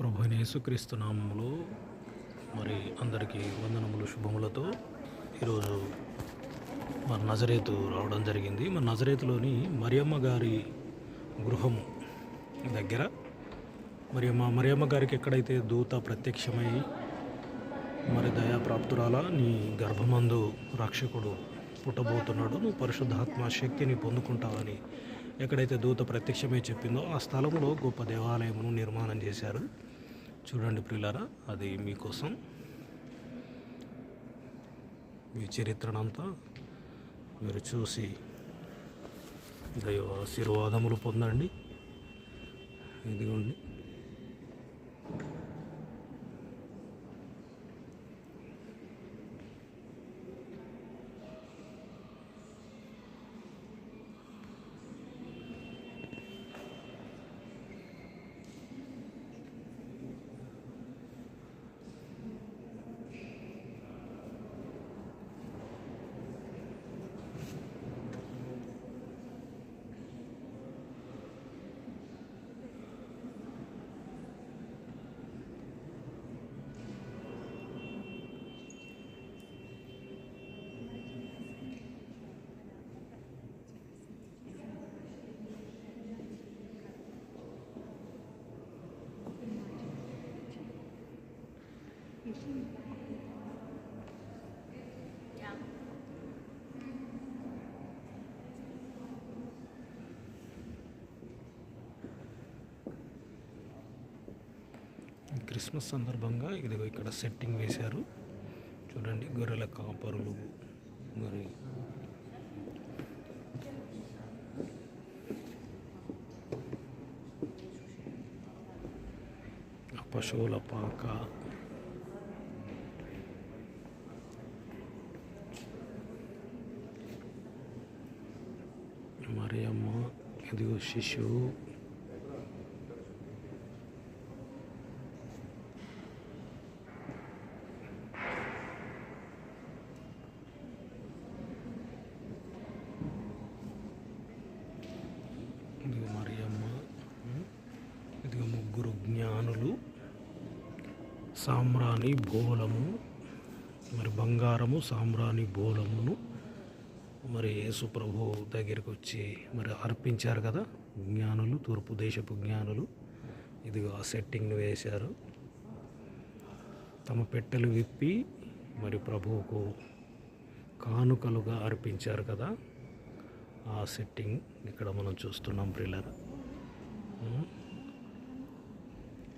ప్రభు అయిన యేసుక్రీస్తు మరి అందరికీ వందనములు శుభములతో ఈరోజు మన నజరేతు రావడం జరిగింది. మన నజరేతులోని మరియమ్మ గారి గృహం దగ్గర మరి మా మరియమ్మ గారికి ఎక్కడైతే దూత ప్రత్యక్షమై మరి దయాప్రాప్తురాల నీ గర్భమందు రక్షకుడు పుట్టబోతున్నాడు. నువ్వు పరిశుద్ధాత్మ శక్తిని పొందుకుంటావని ఎక్కడైతే దూత ప్రత్యక్షమే చెప్పిందో ఆ స్థలంలో గొప్ప దేవాలయమును నిర్మాణం చేశారు. చూడండి ప్రియులారా అది మీకోసం. మీ చరిత్రనంతా మీరు చూసి దైవ ఆశీర్వాదములు పొందండి. ఇదిగోండి. క్రిస్మస్ సందర్భంగా ఇదిగో ఇక్కడ సెట్టింగ్ వేశారు. చూడండి గొర్రెల కాపరులు. మరి ఆ పశువుల పాక మరి అమ్మ ఇదిగో శిశువు ఇదిగో మరియమ్మ ఇదిగో ముగ్గురు జ్ఞానులు సామ్రాణి బోలము మరి బంగారము సామ్రాణి బోలమును మరి యేసు ప్రభు దగ్గరికి వచ్చి మరి అర్పించారు కదా జ్ఞానులు తూర్పు దేశపు జ్ఞానులు. ఇదిగో ఆ సెట్టింగ్ను వేశారు. తమ పెట్టెలు విప్పి మరి ప్రభువుకు కానుకలుగా అర్పించారు కదా ఆ సెట్టింగ్ ఇక్కడ మనం చూస్తున్నాం ప్రిల్లర్